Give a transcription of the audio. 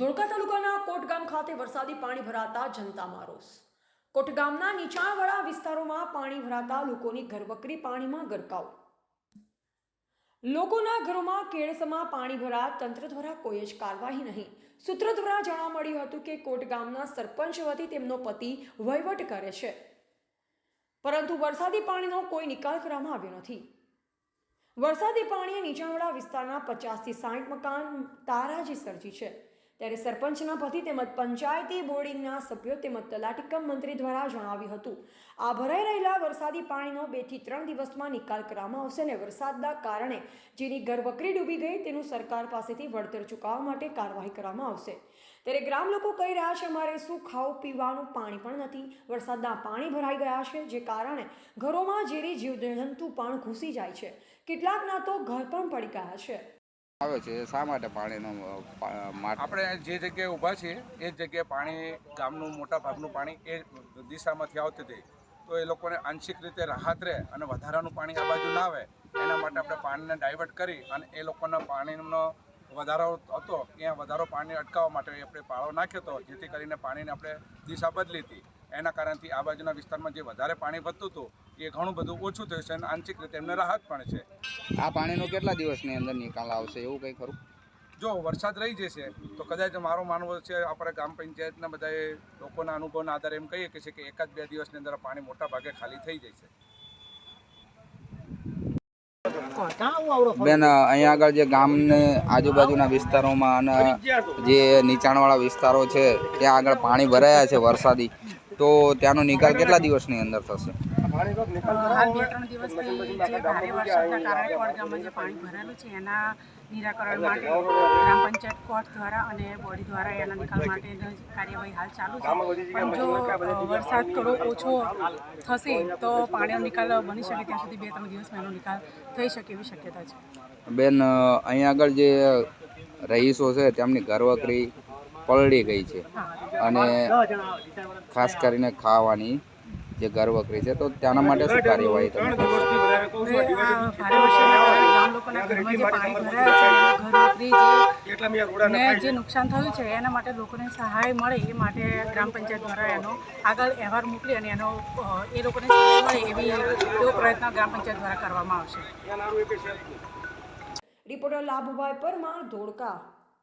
ધોળકા તાલુકાના કોટ ગામ ખાતે વરસાદી પાણી ભરાતા જનતામાં રોષ કોટ ગામના નીચાણવાળા વિસ્તારોમાં પાણી ભરાતા લોકોની ઘરવકરી પાણીમાં ગરકાવ. લોકોના ઘરોમાં કેળસમાં પાણી ભરા તંત્ર દ્વારા કોઈ જ કાર્યવાહી નહીં. સૂત્ર દ્વારા જાણવા મળ્યું હતું કે કોટ ગામના સરપંચ વતી તેમનો પતિ વહીવટ કરે છે. પરંતુ વરસાદી પાણીનો કોઈ નિકાલ કરવામાં આવ્યો નથી. વરસાદી પાણીએ નીચાણવાળા વિસ્તારના પચાસથી સાઠ મકાન તારાજી સર્જી છે. ત્યારે સરપંચના પતિ તેમજ પંચાયતી બોર્ડિંગના સભ્યો તેમજ તલાટીકમ મંત્રી દ્વારા જણાવ્યું હતું. આ ભરાઈ રહેલા વરસાદી પાણીનો બેથી ત્રણ દિવસમાં નિકાલ કરવામાં આવશે અને વરસાદના કારણે જેની ઘરવકરી ડૂબી ગઈ તેનું સરકાર પાસેથી વળતર ચૂકવવા માટે કાર્યવાહી કરવામાં આવશે. ત્યારે ગ્રામ લોકો કહી રહ્યા છે, અમારે શું ખાવું, પીવાનું પાણી પણ નથી. વરસાદના પાણી ભરાઈ ગયા છે, જે કારણે ઘરોમાં ઝેરી જીવજંતુ પણ ઘૂસી જાય છે. કેટલાકના તો ઘર પણ પડી ગયા છે. આવે છે શા માટે પાણીનો આપણે જે જગ્યાએ ઊભા છીએ, એ જ જગ્યાએ પાણી, ગામનું, મોટા ભાગનું પાણી એ દિશામાંથી આવતી હતી. તો એ લોકોને આંશિક રીતે રાહત રહે અને વધારાનું પાણી આ બાજુ ના આવે, એના માટે આપણે પાણીને ડાયવર્ટ કરી અને એ લોકોના પાણીનો વધારો હતો, ત્યાં વધારો પાણી અટકાવવા માટે આપણે પાળો નાખ્યો હતો, જેથી કરીને પાણીને આપણે દિશા બદલી હતી. એના કારણથી આ બાજુના વિસ્તારમાં જે વધારે પાણી વધતું હતું એ ઘણું બધું ઓછું થયું છે અને આંશિક રીતે એમને રાહત પણ છે. આ પાણીનો કેટલા દિવસની અંદર નિકાલ આવશે એવું કંઈ ખરું? જો વરસાદ રહી જશે તો કદાચ મારો માનવો છે આપણે ગ્રામ પંચાયતના બધા લોકોના અનુભવના આધારે એમ કહીએ કે છે કે એકાદ બે દિવસની અંદર પાણી મોટા ભાગે ખાલી થઈ જશે. બેન અહીંયા આગળ જે ગામને આજુબાજુના વિસ્તારોમાં અને જે નીચાણવાળા વિસ્તારો છે ત્યાં આગળ પાણી ભરાયા છે વરસાદી. તો ત્યાંનો નિકાલ કેટલા દિવસની અંદર થશે? હાલ બે ત્રણ દિવસથી જે ભારે વરસાદના કારણે પડગામમાં જે પાણી ભરેલું છે એના નિરાકરણ માટે ગ્રામ પંચાયત કોર્ટ દ્વારા અને બોડી દ્વારા એના નિકાલ માટેની કાર્યવાહી હાલ ચાલુ છે. પણ જો વરસાદ થોડો ઓછો થશે તો પાણીનો નિકાલ બની શકે ત્યાં સુધી બે ત્રણ દિવસમાં એનો નિકાલ થઈ શકે એવી શક્યતા છે. બેન અહીંયા આગળ જે રહીશો છે તેમની ઘરવકરી પલળી ગઈ છે. અને ખાસ કરીને ખાવાની જે ઘરવકરી છે તો ત્યાંના માટે શું કાર્યવાહી તમે જે નુકસાન થયું છે એના માટે લોકોને સહાય મળે એ માટે ગ્રામ પંચાયત દ્વારા એનો આગળ અહેવાલ મોકલી અને એનો એ લોકોને સહાય મળે એવી એવો પ્રયત્ન ગ્રામ પંચાયત દ્વારા કરવામાં આવશે. રિપોર્ટર લાભુભાઈ પરમાર ધોળકા.